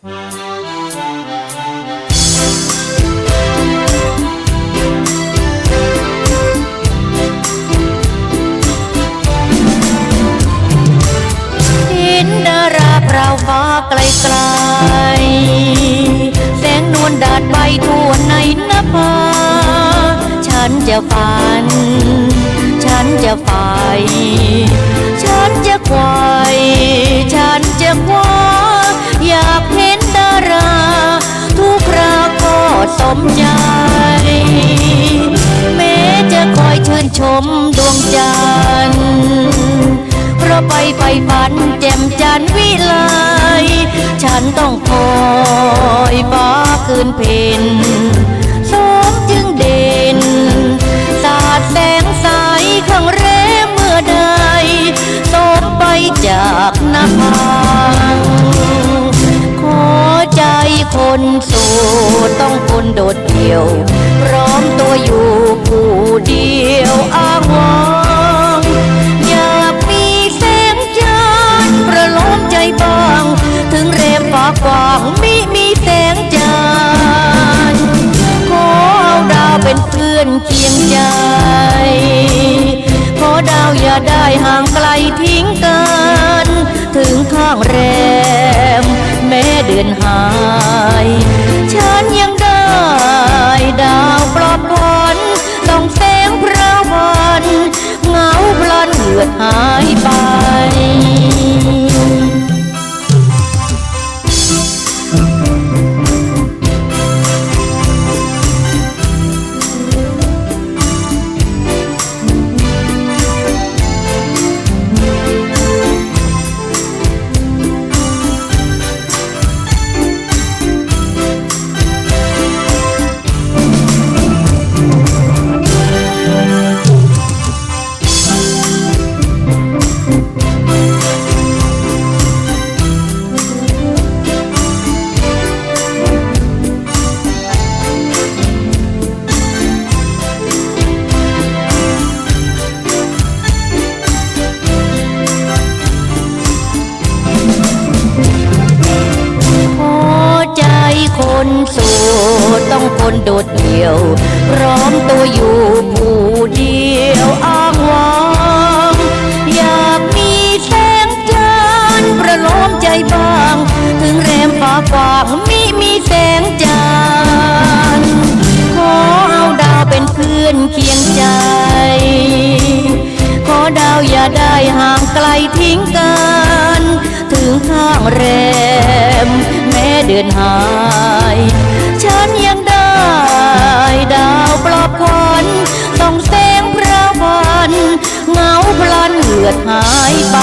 เห็นดาราเปล่าฟ้าไกลไกลแสงนวลดาดใบทั่วในนภาฉันจะฝัน ฉันจะใฝ่ มใจ แม้จะคอยชื่นชมดวงจันทร์เพราะไปไปฝันแจ่มจันวิไลฉันต้องคอยฟ้าคืนเพ็ญสมจึงเด่น สาดแสงใสข้างแรเมื่อใดสมไปจากน้าผา คนโสดต้องคนโดดเดี่ยว พร้อมตัวอยู่ผู้เดียวอ้างวางอยากมีแสงจันทร์ประโลมใจบาง ถึงเรมฟ้ากว้างมิมีแสงจันทร์ขอเอาดาวเป็นเพื่อนเคียงใจ ขอดาวอย่าได้ห่างไกลทิ้งกัน ถึงข้างแรมแม้เดือนหา คนโสดต้องคนโดดเดี่ยวพร้อมตัวอยู่ผู้เดียวอ้างว้างอยากมีแสงจันทร์ประโลมใจบาง ถึงแรมฟ้ากว้างมิมีแสงจันทร์ขอเอาดาวเป็นเพื่อนเคียงใจ ขอดาวอย่าได้ห่างไกลทิ้งกัน ถึงข้างแรมแม้ เดือนหาย ฉันยังได้ดาวปลอบขวัญต้องแสงพระวันเงาพลันเหือดหายไป